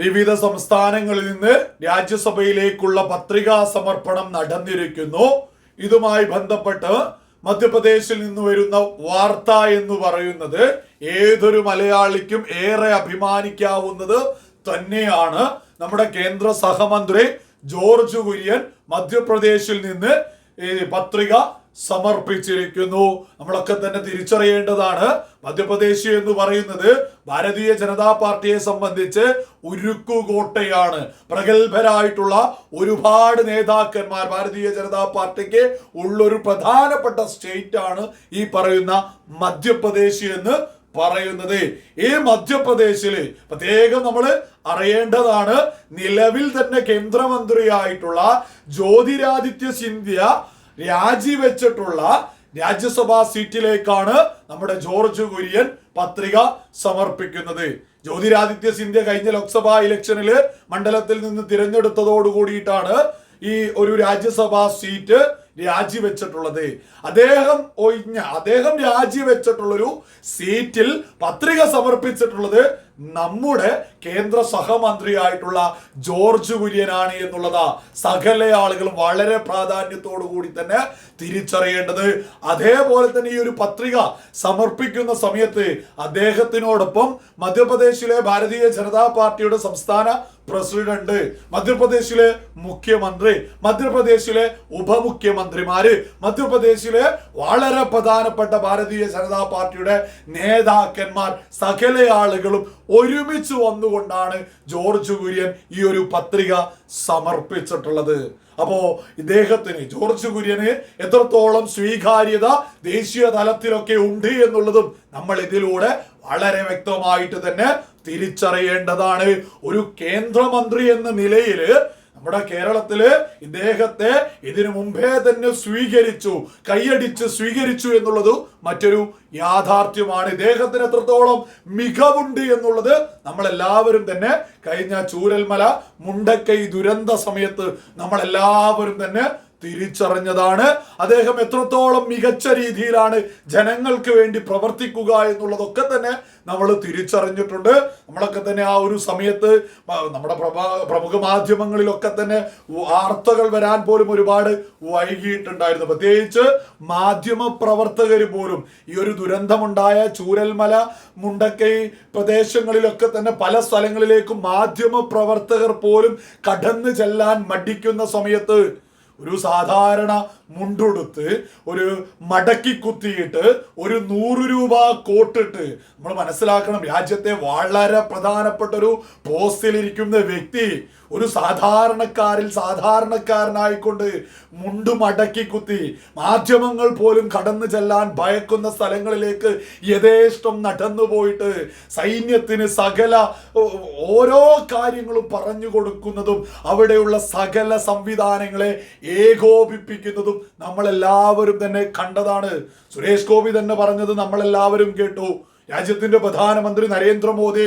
വിവിധ സംസ്ഥാനങ്ങളിൽ നിന്ന് രാജ്യസഭയിലേക്കുള്ള പത്രികാ സമർപ്പണം നടന്നിരിക്കുന്നു. ഇതുമായി ബന്ധപ്പെട്ട് മധ്യപ്രദേശിൽ നിന്ന് വരുന്ന വാർത്ത എന്ന് പറയുന്നത് ഏതൊരു മലയാളിക്കും ഏറെ അഭിമാനിക്കാവുന്നത് തന്നെയാണ്. നമ്മുടെ കേന്ദ്ര സഹമന്ത്രി ജോർജ് കുര്യൻ മധ്യപ്രദേശിൽ നിന്ന് പത്രിക സമർപ്പിച്ചിരിക്കുന്നു. നമ്മളൊക്കെ തന്നെ തിരിച്ചറിയേണ്ടതാണ്. മധ്യപ്രദേശ് എന്ന് പറയുന്നത് ഭാരതീയ ജനതാ പാർട്ടിയെ സംബന്ധിച്ച് ഉരുക്കുകോട്ടയാണ്. പ്രഗത്ഭരായിട്ടുള്ള ഒരുപാട് നേതാക്കന്മാർ ഭാരതീയ ജനതാ പാർട്ടിക്ക് ഉള്ളൊരു പ്രധാനപ്പെട്ട സ്റ്റേറ്റ് ആണ് ഈ പറയുന്ന മധ്യപ്രദേശ് എന്ന് പറയുന്നത്. ഈ മധ്യപ്രദേശിൽ പ്രത്യേകം നമ്മൾ അറിയേണ്ടതാണ് നിലവിൽ തന്നെ കേന്ദ്രമന്ത്രിയായിട്ടുള്ള ജ്യോതിരാദിത്യ സിന്ധ്യ രാജിവെച്ചിട്ടുള്ള രാജ്യസഭാ സീറ്റിലേക്കാണ് നമ്മുടെ ജോർജ് കുര്യൻ പത്രിക സമർപ്പിക്കുന്നത്. ജ്യോതിരാദിത്യ സിന്ധ്യ കഴിഞ്ഞ ലോക്സഭാ ഇലക്ഷനിൽ മണ്ഡലത്തിൽ നിന്ന് തിരഞ്ഞെടുത്തതോട് കൂടിയിട്ടാണ് ഈ ഒരു രാജ്യസഭാ സീറ്റ് രാജിവെച്ചിട്ടുള്ളത്. അദ്ദേഹം ഒഴിഞ്ഞ അദ്ദേഹം രാജിവെച്ചിട്ടുള്ളൊരു സീറ്റിൽ പത്രിക സമർപ്പിച്ചിട്ടുള്ളത് നമ്മുടെ കേന്ദ്ര സഹമന്ത്രിയായിട്ടുള്ള ജോർജ് കുര്യനാണ് എന്നുള്ളത് സകല ആളുകൾ വളരെ പ്രാധാന്യത്തോടു കൂടി തന്നെ തിരിച്ചറിയേണ്ടത്. അതേപോലെ തന്നെ ഈ ഒരു പത്രിക സമർപ്പിക്കുന്ന സമയത്ത് അദ്ദേഹത്തിനോടൊപ്പം മധ്യപ്രദേശിലെ ഭാരതീയ ജനതാ പാർട്ടിയുടെ സംസ്ഥാന പ്രസിഡന്റ് മധ്യപ്രദേശിലെ മുഖ്യമന്ത്രി മധ്യപ്രദേശിലെ ഉപമുഖ്യമന്ത്രിമാര് മധ്യപ്രദേശിലെ വളരെ പ്രധാനപ്പെട്ട ഭാരതീയ ജനതാ പാർട്ടിയുടെ നേതാക്കന്മാർ സകല ആളുകളും ഒരുമിച്ച് വന്നുകൊണ്ടാണ് ജോർജ് കുര്യൻ ഈ ഒരു പത്രിക സമർപ്പിച്ചിട്ടുള്ളത്. അപ്പോ ഇദ്ദേഹത്തിന് ജോർജ് കുര്യന് എത്രത്തോളം സ്വീകാര്യത ദേശീയ തലത്തിലൊക്കെ ഉണ്ട് എന്നുള്ളതും നമ്മൾ ഇതിലൂടെ വളരെ വ്യക്തമായിട്ട് തന്നെ തിരിച്ചറിയേണ്ടതാണ്. ഒരു കേന്ദ്രമന്ത്രി എന്ന നിലയിൽ നമ്മുടെ കേരളത്തിൽ ഇദ്ദേഹത്തെ ഇതിനു മുമ്പേ തന്നെ സ്വീകരിച്ചു കൈയടിച്ച് സ്വീകരിച്ചു എന്നുള്ളത് മറ്റൊരു യാഥാർത്ഥ്യമാണ്. ഇദ്ദേഹത്തിന് എത്രത്തോളം മികവുണ്ട് എന്നുള്ളത് നമ്മളെല്ലാവരും തന്നെ കഴിഞ്ഞ ചൂരൽമല മുണ്ടക്കൈ ദുരന്ത സമയത്ത് നമ്മൾ എല്ലാവരും തന്നെ തിരിച്ചറിഞ്ഞതാണ്. അദ്ദേഹം എത്രത്തോളം മികച്ച രീതിയിലാണ് ജനങ്ങൾക്ക് വേണ്ടി പ്രവർത്തിക്കുക എന്നുള്ളതൊക്കെ തന്നെ നമ്മൾ തിരിച്ചറിഞ്ഞിട്ടുണ്ട്. നമ്മളൊക്കെ തന്നെ ആ ഒരു സമയത്ത് നമ്മുടെ പ്രമുഖ മാധ്യമങ്ങളിലൊക്കെ തന്നെ വാർത്തകൾ വരാൻ പോലും ഒരുപാട് വൈകിയിട്ടുണ്ടായിരുന്നു. പ്രത്യേകിച്ച് മാധ്യമ പ്രവർത്തകർ പോലും ഈ ഒരു ദുരന്തമുണ്ടായ ചൂരൽമല മുണ്ടക്കൈ പ്രദേശങ്ങളിലൊക്കെ തന്നെ പല സ്ഥലങ്ങളിലേക്കും മാധ്യമ പ്രവർത്തകർ പോലും കടന്നു ചെല്ലാൻ മടിക്കുന്ന സമയത്ത് ഒരു സാധാരണ മുണ്ടുടുത്ത് ഒരു മടക്കി കുത്തിയിട്ട് ഒരു നൂറ് രൂപ കോട്ടിട്ട്. നമ്മൾ മനസ്സിലാക്കണം രാജ്യത്തെ വളരെ പ്രധാനപ്പെട്ട ഒരു പോസ്റ്റിലിരിക്കുന്ന വ്യക്തി ഒരു സാധാരണക്കാരിൽ സാധാരണക്കാരനായിക്കൊണ്ട് മുണ്ടു മടക്കി കുത്തി മാധ്യമങ്ങൾ പോലും കടന്നു ചെല്ലാൻ ഭയക്കുന്ന സ്ഥലങ്ങളിലേക്ക് യഥേഷ്ടം നടന്നു പോയിട്ട് സൈന്യത്തിന് സകല ഓരോ കാര്യങ്ങളും പറഞ്ഞു കൊടുക്കുന്നതും അവിടെയുള്ള സകല സംവിധാനങ്ങളെ ഏകോപിപ്പിക്കുന്നതും നമ്മളെല്ലാവരും തന്നെ കണ്ടതാണ്. സുരേഷ് ഗോപി തന്നെ പറഞ്ഞത് നമ്മളെല്ലാവരും കേട്ടു. രാജ്യത്തിന്റെ പ്രധാനമന്ത്രി നരേന്ദ്രമോദി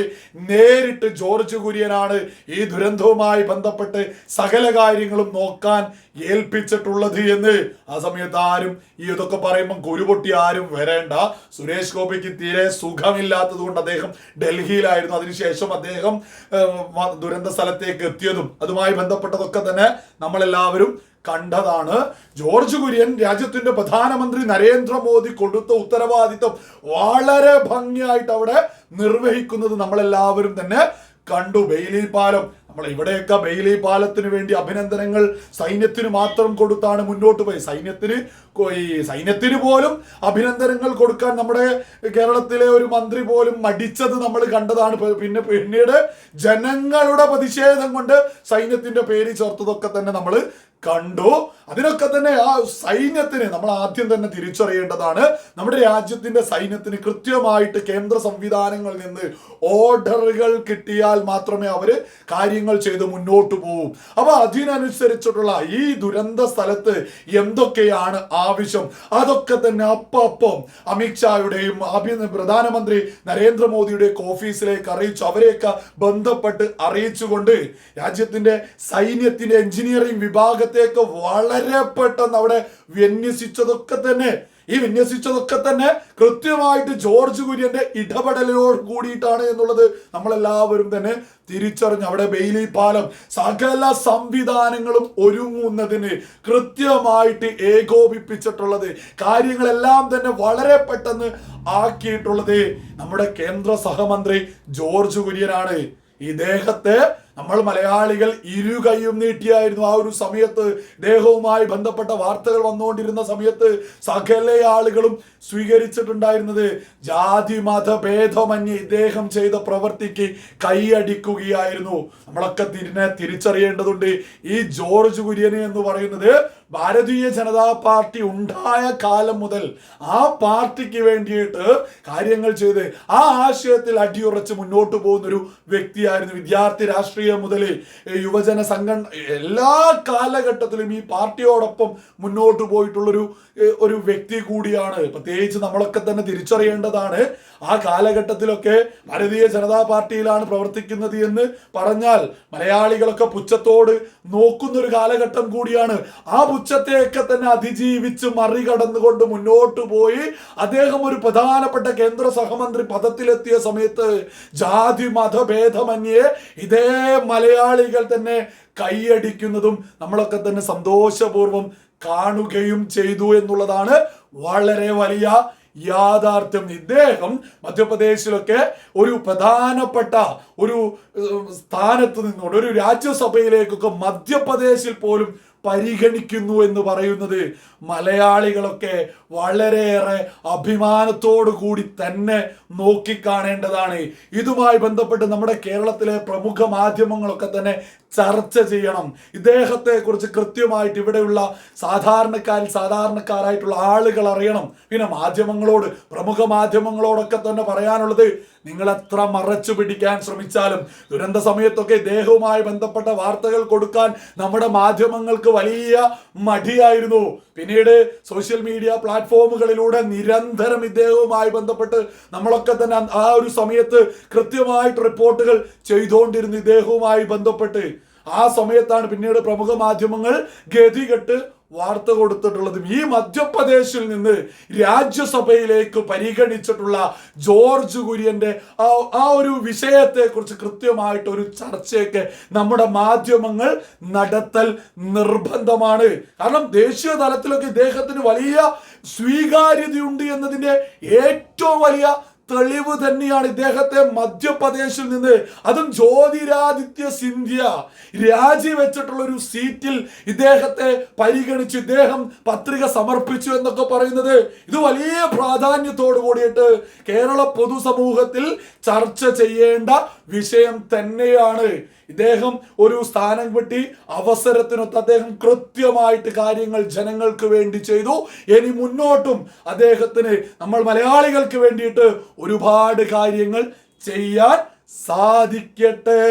നേരിട്ട് ജോർജ് കുര്യനാണ് ഈ ദുരന്തവുമായി ബന്ധപ്പെട്ട് സകല കാര്യങ്ങളും നോക്കാൻ ഏൽപ്പിച്ചിട്ടുള്ളത് എന്ന് ആ സമയത്ത് ആരും ഈ ഇതൊക്കെ പറയുമ്പം കുരുപൊട്ടി ആരും വരേണ്ട. സുരേഷ് ഗോപിക്ക് തീരെ സുഖമില്ലാത്തത് കൊണ്ട് അദ്ദേഹം ഡൽഹിയിലായിരുന്നു. അതിനുശേഷം അദ്ദേഹം ദുരന്ത സ്ഥലത്തേക്ക് എത്തിയതും അതുമായി ബന്ധപ്പെട്ടതൊക്കെ തന്നെ നമ്മളെല്ലാവരും കണ്ടതാണ്. ജോർജ് കുര്യൻ രാജ്യത്തിന്റെ പ്രധാനമന്ത്രി നരേന്ദ്രമോദി കൊടുത്ത ഉത്തരവാദിത്വം വളരെ ഭംഗിയായിട്ട് അവിടെ നിർവഹിക്കുന്നത് നമ്മളെല്ലാവരും തന്നെ കണ്ടു. ബെയിലി പാലം. നമ്മൾ ഇവിടെയൊക്കെ ബെയിലി പാലത്തിന് വേണ്ടി അഭിനന്ദനങ്ങൾ സൈന്യത്തിന് മാത്രം കൊടുത്താണ് മുന്നോട്ട് പോയി സൈന്യത്തിന് ഈ സൈന്യത്തിന് പോലും അഭിനന്ദനങ്ങൾ കൊടുക്കാൻ നമ്മുടെ കേരളത്തിലെ ഒരു മന്ത്രി പോലും മടിച്ചത് നമ്മൾ കണ്ടതാണ്. പിന്നെ പിന്നീട് ജനങ്ങളുടെ പ്രതിഷേധം കൊണ്ട് സൈന്യത്തിന്റെ പേര് ചേർത്തതൊക്കെ തന്നെ നമ്മൾ കണ്ടു. അതിനൊക്കെ തന്നെ ആ സൈന്യത്തിന് നമ്മൾ ആദ്യം തന്നെ തിരിച്ചറിയേണ്ടതാണ്. നമ്മുടെ രാജ്യത്തിന്റെ സൈന്യത്തിന് കൃത്യമായിട്ട് കേന്ദ്ര സംവിധാനങ്ങളിൽ നിന്ന് ഓർഡറുകൾ കിട്ടിയാൽ മാത്രമേ അവർ കാര്യങ്ങൾ ചെയ്ത് മുന്നോട്ട് പോകൂ അപ്പൊ അതിനനുസരിച്ചിട്ടുള്ള ഈ ദുരന്ത സ്ഥലത്ത് എന്തൊക്കെയാണ് ആവശ്യം? അതൊക്കെ തന്നെ അപ്പം അമിത്ഷായുടെയും പ്രധാനമന്ത്രി നരേന്ദ്രമോദിയുടെയൊക്കെ ഓഫീസിലേക്ക് അറിയിച്ചു. അവരെയൊക്കെ ബന്ധപ്പെട്ട് അറിയിച്ചുകൊണ്ട് രാജ്യത്തിന്റെ സൈന്യത്തിന്റെ എഞ്ചിനീയറിംഗ് വിഭാഗത്തേക്ക് വളരെ പെട്ടെന്ന് അവിടെ വിന്യസിച്ചതൊക്കെ തന്നെ. ഈ വിന്യസിച്ചതൊക്കെ തന്നെ കൃത്യമായിട്ട് ജോർജ് കുര്യന്റെ ഇടപെടലിനോട് കൂടിയിട്ടാണ് എന്നുള്ളത് നമ്മളെല്ലാവരും തന്നെ തിരിച്ചറിഞ്ഞു അവിടെ ബെയിലി പാലം സകല സംവിധാനങ്ങളും ഒരുങ്ങുന്നതിന് കൃത്യമായിട്ട് ഏകോപിപ്പിച്ചിട്ടുള്ളത് കാര്യങ്ങളെല്ലാം തന്നെ വളരെ പെട്ടെന്ന് ആക്കിയിട്ടുള്ളത് നമ്മുടെ കേന്ദ്ര സഹമന്ത്രി ജോർജ് കുര്യനാണ്. ഇദ്ദേഹത്തെ നമ്മൾ മലയാളികൾ ഇരുകൈയും നീട്ടിയായിരുന്നു ആ ഒരു സമയത്ത്. ദേഹവുമായി ബന്ധപ്പെട്ട വാർത്തകൾ വന്നുകൊണ്ടിരുന്ന സമയത്ത് സകല ആളുകളും സ്വീകരിച്ചിട്ടുണ്ടായിരുന്നത് ജാതി മത ഭേദമന്യേ ഇദ്ദേഹം ചെയ്ത പ്രവൃത്തിക്ക് കൈയടിക്കുകയായിരുന്നു. നമ്മളൊക്കെ തിരിനെ തിരിച്ചറിയേണ്ടതുണ്ട്. ഈ ജോർജ് കുര്യനെ എന്ന് പറയുന്നത് ഭാരതീയ ജനതാ പാർട്ടി ഉണ്ടായ കാലം മുതൽ ആ പാർട്ടിക്ക് വേണ്ടിയിട്ട് കാര്യങ്ങൾ ചെയ്ത് ആ ആശയത്തിൽ അടിയുറച്ച് മുന്നോട്ട് പോകുന്ന ഒരു വ്യക്തിയായിരുന്നു വിദ്യാർത്ഥി രാഷ്ട്രീയം മുതൽ യുവജന സംഘടന എല്ലാ കാലഘട്ടത്തിലും ഈ പാർട്ടിയോടൊപ്പം മുന്നോട്ട് പോയിട്ടുള്ളൊരു ഒരു വ്യക്തി കൂടിയാണ്. പ്രത്യേകിച്ച് നമ്മളൊക്കെ തന്നെ തിരിച്ചറിയേണ്ടതാണ് ആ കാലഘട്ടത്തിലൊക്കെ ഭാരതീയ ജനതാ പാർട്ടിയിലാണ് പ്രവർത്തിക്കുന്നത് എന്ന് പറഞ്ഞാൽ മലയാളികളൊക്കെ പുച്ഛത്തോട് നോക്കുന്ന ഒരു കാലഘട്ടം കൂടിയാണ്. ആ പുച്ഛത്തെയൊക്കെ തന്നെ അതിജീവിച്ച് മറികടന്നുകൊണ്ട് മുന്നോട്ട് പോയി അദ്ദേഹം ഒരു പ്രധാനപ്പെട്ട കേന്ദ്ര സഹമന്ത്രി പദത്തിലെത്തിയ സമയത്ത് ജാതി മതഭേദമന്യേ ഇതേ മലയാളികൾ തന്നെ കൈയടിക്കുന്നതും നമ്മളൊക്കെ തന്നെ സന്തോഷപൂർവം കാണുകയും ചെയ്തു എന്നുള്ളതാണ് വളരെ വലിയ യാഥാർത്ഥ്യം. ഇദ്ദേഹം മധ്യപ്രദേശിലൊക്കെ ഒരു പ്രധാനപ്പെട്ട ഒരു സ്ഥാനത്ത് നിന്നുകൊണ്ട് ഒരു രാജ്യസഭയിലേക്കൊക്കെ മധ്യപ്രദേശിൽ പോലും പരിഗണിക്കുന്നു എന്ന് പറയുന്നത് മലയാളികളൊക്കെ വളരെയേറെ അഭിമാനത്തോടു കൂടി തന്നെ നോക്കിക്കാണേണ്ടതാണ്. ഇതുമായി ബന്ധപ്പെട്ട് നമ്മുടെ കേരളത്തിലെ പ്രമുഖ മാധ്യമങ്ങളൊക്കെ തന്നെ ചർച്ച ചെയ്യണം. ഇദ്ദേഹത്തെ കുറിച്ച് കൃത്യമായിട്ട് ഇവിടെയുള്ള സാധാരണക്കാരിൽ സാധാരണക്കാരായിട്ടുള്ള ആളുകൾ അറിയണം. പിന്നെ മാധ്യമങ്ങളോട് പ്രമുഖ മാധ്യമങ്ങളോടൊക്കെ തന്നെ പറയാനുള്ളത് നിങ്ങൾ എത്ര മറച്ചു പിടിക്കാൻ ശ്രമിച്ചാലും ദുരന്ത സമയത്തൊക്കെ ഇദ്ദേഹവുമായി ബന്ധപ്പെട്ട വാർത്തകൾ കൊടുക്കാൻ നമ്മുടെ മാധ്യമങ്ങൾക്ക് വലിയ മടിയായിരുന്നു. പിന്നീട് സോഷ്യൽ മീഡിയ പ്ലാറ്റ്ഫോമുകളിലൂടെ നിരന്തരം ഇദ്ദേഹവുമായി ബന്ധപ്പെട്ട് നമ്മളൊക്കെ തന്നെ ആ ഒരു സമയത്ത് കൃത്യമായിട്ട് റിപ്പോർട്ടുകൾ ചെയ്തുകൊണ്ടിരുന്നു ഇദ്ദേഹവുമായി ബന്ധപ്പെട്ട് ആ സമയത്താണ് പിന്നീട് പ്രമുഖ മാധ്യമങ്ങൾ ഗതികെട്ട് വാർത്ത കൊടുത്തിട്ടുള്ളതും ഈ മധ്യപ്രദേശിൽ നിന്ന് രാജ്യസഭയിലേക്ക് പരിഗണിച്ചിട്ടുള്ള ജോർജ് കുര്യന്റെ ആ ആ ഒരു വിഷയത്തെക്കുറിച്ച് കൃത്യമായിട്ട് ഒരു ചർച്ചയൊക്കെ നമ്മുടെ മാധ്യമങ്ങൾ നടത്തൽ നിർബന്ധമാണ്. കാരണം ദേശീയ തലത്തിലൊക്കെ ഇദ്ദേഹത്തിന് വലിയ സ്വീകാര്യതയുണ്ട് എന്നതിന്റെ ഏറ്റവും വലിയ തെളിവ് തന്നെയാണ് ഇദ്ദേഹത്തെ മധ്യപ്രദേശിൽ നിന്ന് അതും ജ്യോതിരാദിത്യ സിന്ധ്യ രാജിവെച്ചിട്ടുള്ള ഒരു സീറ്റിൽ ഇദ്ദേഹത്തെ പരിഗണിച്ച് ഇദ്ദേഹം പത്രിക സമർപ്പിച്ചു എന്നൊക്കെ പറയുന്നത് ഇത് വലിയ പ്രാധാന്യത്തോടു കൂടിയിട്ട് കേരള പൊതുസമൂഹത്തിൽ ചർച്ച ചെയ്യേണ്ട വിഷയം തന്നെയാണ്. ഇദ്ദേഹം ഒരു സ്ഥാനം കിട്ടി. അവസരത്തിനൊത്ത് അദ്ദേഹം കൃത്യമായിട്ട് കാര്യങ്ങൾ ജനങ്ങൾക്ക് വേണ്ടി ചെയ്തു. ഇനി മുന്നോട്ടും അദ്ദേഹത്തിന് നമ്മൾ മലയാളികൾക്ക് വേണ്ടിയിട്ട് ഒരുപാട് കാര്യങ്ങൾ ചെയ്യാൻ സാധിക്കട്ടെ.